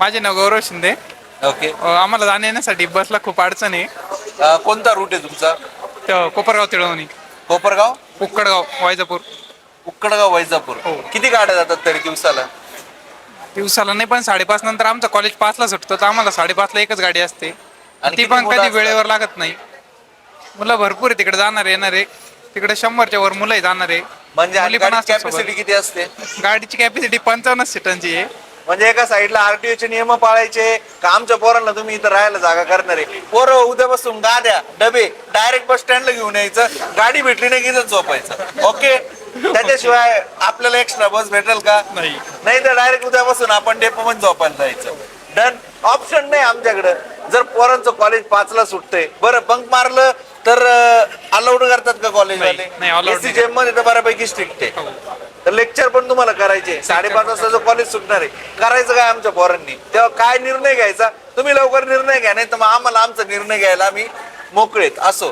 माझे नाव गौरव शिंदे. ओके. अ, आम्हाला जाण्या येण्यासाठी बसला खूप अडचण आहे. अ, कोणता रूट आहे तुमचा? त- कोपरगाव तिळवणी. कोपरगाव? उक्कडगाव वायजापूर उक्कडगाव वैजापूर. हो. किती गाड्या जातात तरी दिवसाला? दिवसाला नाही पण साडेपाच नंतर आमचं कॉलेज पाचला सुटतं तर आम्हाला साडेपाचला एकच गाडी असते. आणि ती किती पण मुलं कधी असतात? वेळेवर लागत नाही. मुलं भरपूर आहे तिकडे जाणार येणार. आहे तिकडे शंभरच्या वर मुलं जाणार. आहे म्हणजे मुली पण असतात कॅपॅसिटी सोबत. किती असते? गाडीची कॅपॅसिटी पंचावन्न सीटांची आहे. म्हणजे एका साईडला आरटीओ चे नियम पाळायचे का आमच्या पोरांना तुम्ही इथं राहायला जागा करणार. आहे पोरं उद्यापासून गाड्या डबे डायरेक्ट बस स्टँडला घेऊन यायचं गाडी भेटली नाही की झोपायचं. ओके त्याच्याशिवाय आपल्याला एक्स्ट्रा बस भेटेल का? नाही. नाही तर डायरेक्ट उद्यापासून आपण डेपो मध्ये झोपायला जायचं. डन ऑप्शन नाही आमच्याकडे. जर पोरांचं कॉलेज पाचला सुटतंय बरं बंक मारलं तर अलाउड करतात का कॉलेजवाले नाही, allowed एससी नाही. जेममध्ये तर बऱ्यापैकी स्ट्रिक्ट आहे. तर लेक्चर पण तुम्हाला करायचे साडेपाच वाजता जो कॉलेज सुटणार आहे. करायचं काय आमच्या पोरांनी? तेव्हा काय निर्णय घ्यायचा? तुम्ही लवकर निर्णय घ्या नाही तर मग आम्हाला आमचा निर्णय घ्यायला आम्ही मोकळेत असो.